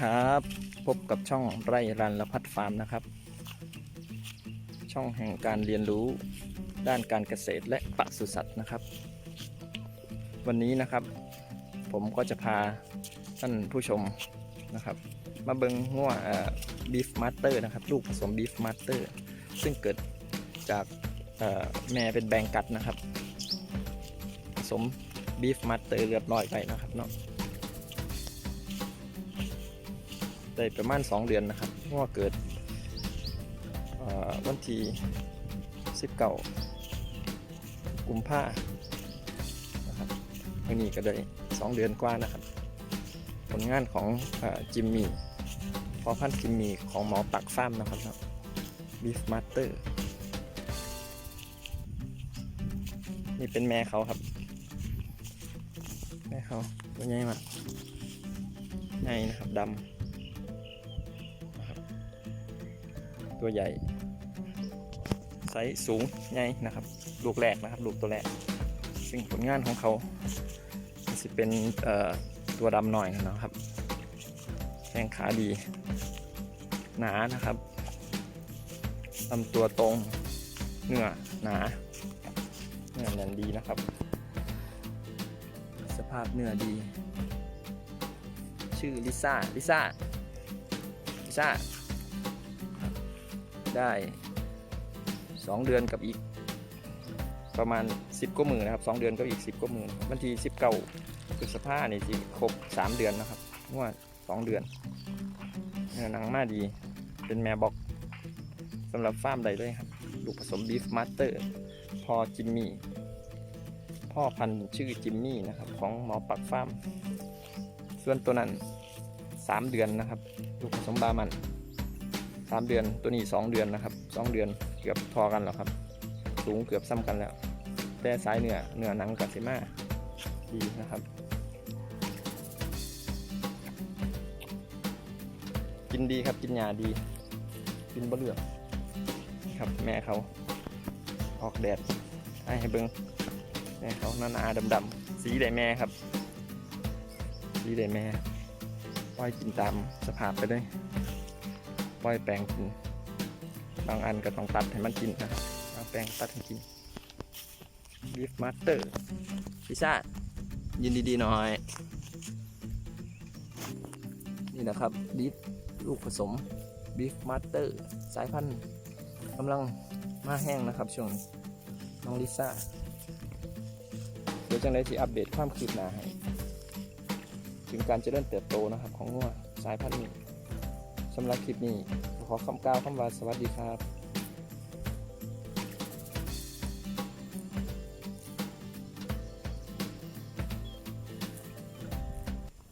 ครับ พบกับช่องไร่รันและพัดฟาร์มนะครับ ช่องแห่งการเรียนรู้ด้านการเกษตรและปศุสัตว์นะครับ วันนี้นะครับ ผมก็จะพาท่านผู้ชมนะครับ มาเบิงงัวบีฟมาสเตอร์นะครับ ลูกผสมบีฟมาสเตอร์ซึ่งเกิดจากแม่เป็นแบงกัดนะครับ ผสมบีฟมาสเตอร์เรียบร้อยไปนะครับเนาะ ได้ประมาณ 2 เดือนนะครับ เพราะว่าเกิดวันที่19กุมภานะครับวันนี้ก็ได้ 2 เดือนกว่านะครับ ผลงานของอจิมมี่พอพันธ์จิมมี่ของหมอปักฟาร์มนะครับนะบีฟมาสเตอร์นี่เป็นแม่เขาครับ แม่เขาตัวใหญ่มากใหญ่นะครับดำ ตัวใหญ่ ไซส์สูงใหญ่นะครับ ลูกแรกนะครับ ลูกตัวแรก ซึ่งผลงานของเขาจะเป็นตัวดำหน่อยนะครับแข้งขาดี หนานะครับลำตัวตรงเนื้อหนาเนื้อแน่นดีนะครับ สภาพเนื้อดี ชื่อลิซ่าลิซ่าลิซ่า ได้ 2 เดือนกับอีก ประมาณ 10กว่าหมื่นนะครับ 2 เดือนกับอีก 10กว่าหมื่นวันที่19พฤษภาเนี่ยสิครบ3 เดือนนะครับว่า2เดือนเนื้อหนังมาดี เป็นแม่บอกสำหรับฟาร์มใดเลยครับ ลูกผสมบีฟมาสเตอร์พอจิมมี่พ่อพันธุ์ชื่อจิมมี่นะครับ ของหมอปักฟาร์ม ส่วนตัวนั้น 3 เดือนนะครับ ลูกผสมบามัน สามเดือนตัวนี้สองเดือนนะครับสองเดือนเกือบพอกันแล้วครับ สูงเกือบซ้ำกันแล้ว แต่สายเนื้อเนื้อหนังกับซิมาดีนะครับ กินดีครับกินยาดี กินบะเลือกครับแม่เขาออกแดดให้ให้เบิงแม่เขาหน้าหนาดำๆสีได้แม่ครับสีได้แม่ปล่อยกินตามสภาพไปเลย ปล่อยแปลงกิน บางอันก็ต้องตัดให้มันกินนะครับเอาแปลงตัดให้กินบีฟมาสเตอร์พิซซ่ายินดีๆหน่อย นี่นะครับบีฟลูกผสมบีฟมาสเตอร์สายพันธุ์กำลังมาแห้งนะครับช่วงนี้น้องลิซ่า เดี๋ยวจังไดที่อัปเดตความคืบหน้าให้ถึงการเจริญเติบโตนะครับของงัวสายพันธุ์นี้ สำหรับคลิปนี้ขอคำกล่าวคำว่าสวัสดีครับ